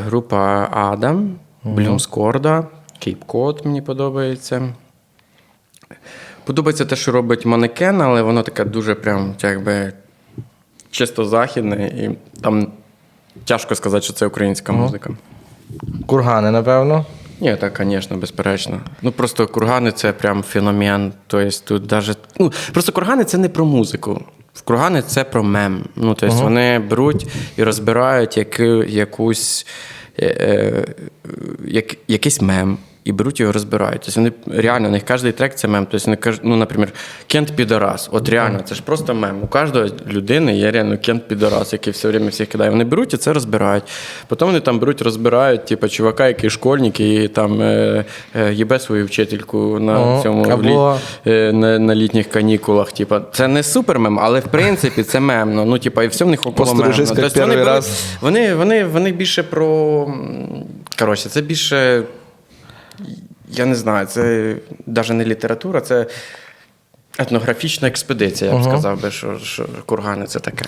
Група Адам, Блюмскорда, Кейп Код мені подобається. Подобається те, що робить манекен, але воно таке дуже прям якби чисто західне, і там тяжко сказати, що це українська музика. Кургани, напевно. Ні, так, звісно, безперечно. Ну просто кургани це прям феномен. Тобто тут даже. Ну, просто кургани це не про музику. Кургани це про мем. Ну, тобто вони беруть і розбирають яку, якусь, е, е, як, якийсь мем. І беруть його розбирають. Тобто вони реально, у них кожен трек це мем. Тобто вони кажуть, ну, наприклад, Кент Підорас. От реально, це ж просто мем. У кожної людини є реально Кент Підорас, який все время всіх кидає. Вони беруть і це розбирають. Потім вони там беруть, розбирають, типу, чувака, який школьник, і там е, е, їбе свою вчительку на О, цьому або- лі- е, на, на літніх канікулах. Типу, це не супер мем, але в принципі це мемно. Ну, типу, і все в них около мемно. Тобто вони, раз. вони, вони, вони більше про. Коротше, це більше. Я не знаю, це навіть не література, це етнографічна експедиція, я б сказав би, що, що кургани це таке.